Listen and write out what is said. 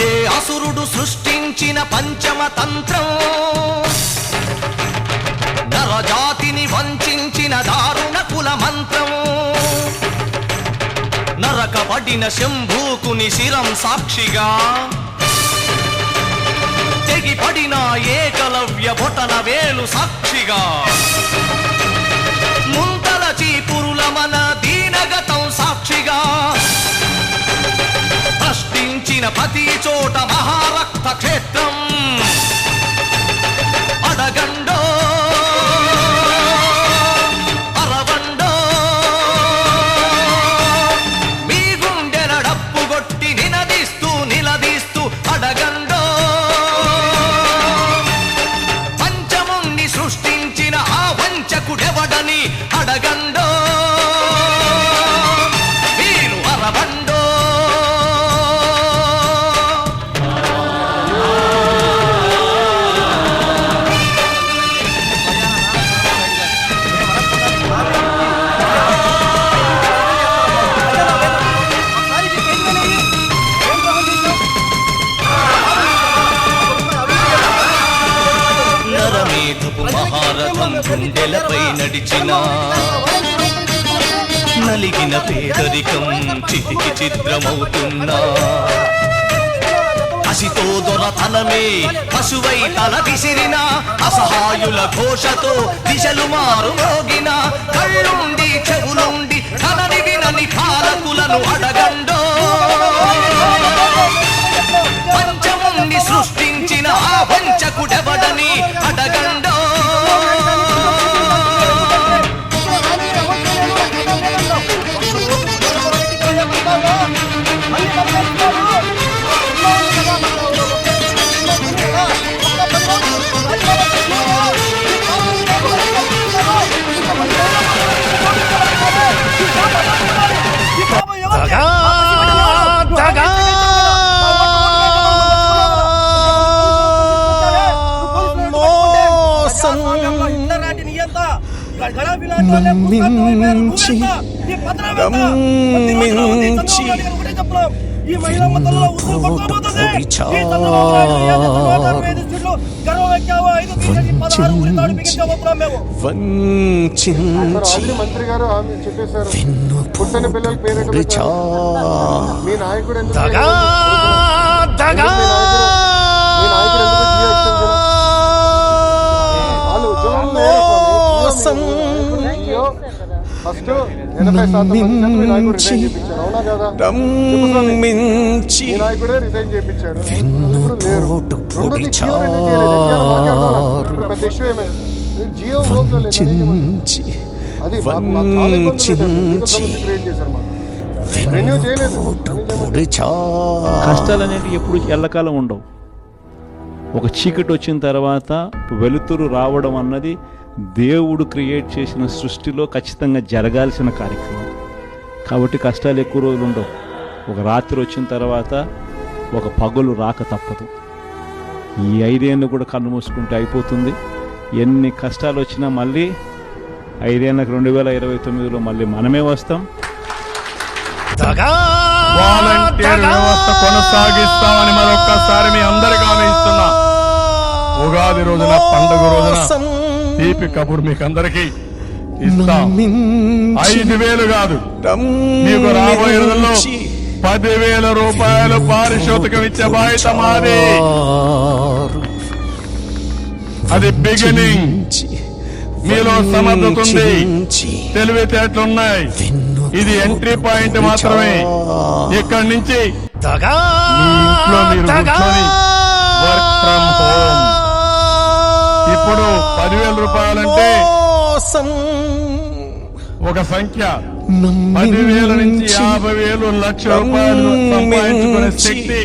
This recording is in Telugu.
ఏ అసురుడు సృష్టించిన పంచమ తంత్రం నరజాతిని వంచిన దారుణ కుల మంత్రం నరకబడిన శంభూకుని శిరం సాక్షిగా. తెగిపడిన ఏకలవ్య బొటన వేలు సాక్షిగా. గుండెలపై నడిచిన నలిగిన పేదరికం చితికి చిత్రమవుతున్నా కసితో దొరతనమే పశువై తల విసిరిన అసహాయుల ఘోషతో దిశలు మారు మోగిన కళ్ళుండి చెవులుండి కనని వినని పాలకులను అడ నాయకుడు ఎందుకు దగా దగా ఫస్ట్ ఎనభై శాతం రిజైన్ అవునా కదా? రిజైన్ చేయించాడు. లేరు. రెండోది జియో పెద్ద ఇష్యూ ఏమైంది? జియో ఓకే అది క్రియేట్ చేశారు మాకు. కష్టాలు అనేవి ఎప్పుడు ఎల్లకాలం ఉండవు. ఒక చీకటి వచ్చిన తర్వాత వెలుతురు రావడం అన్నది దేవుడు క్రియేట్ చేసిన సృష్టిలో ఖచ్చితంగా జరగాల్సిన కార్యక్రమం. కాబట్టి కష్టాలు ఎక్కువ రోజులు ఉండవు. ఒక రాత్రి వచ్చిన తర్వాత ఒక పగలు రాక తప్పదు. ఈ ఐదేళ్ళు కూడా కన్ను మూసుకుంటే అయిపోతుంది. ఎన్ని కష్టాలు వచ్చినా మళ్ళీ ఐదేళ్ళకి రెండు వేల ఇరవై తొమ్మిదిలో మళ్ళీ మనమే వస్తాం. దగా వాలంటీర్ వ్యవస్థ కొనసాగిస్తామని మరొక్కసారి మీ అందరికి ఇస్తున్నా ఉగాది రోజున పండుగ రోజున తీపి కబుర్ మీకు అందరికి ఇస్తాం ఐదు వేలు కాదు. మీకు రాబోయే రోజుల్లో పదివేల రూపాయలు పారితోషికం ఇచ్చే బాధ్యత మాది. అది బిగినింగ్ మీలో సమర్థత ఉంది తెలివితేటలున్నాయి. ఇది ఎంట్రీ పాయింట్ మాత్రమే. ఇక్కడి నుంచి ఇంట్లో మీరు వర్క్ ఫ్రమ్ హోమ్ ఇప్పుడు పదివేల రూపాయలంటే ఒక సంఖ్య. పదివేల నుంచి యాభై వేలు లక్ష రూపాయలు సంపాదించుకునే శక్తి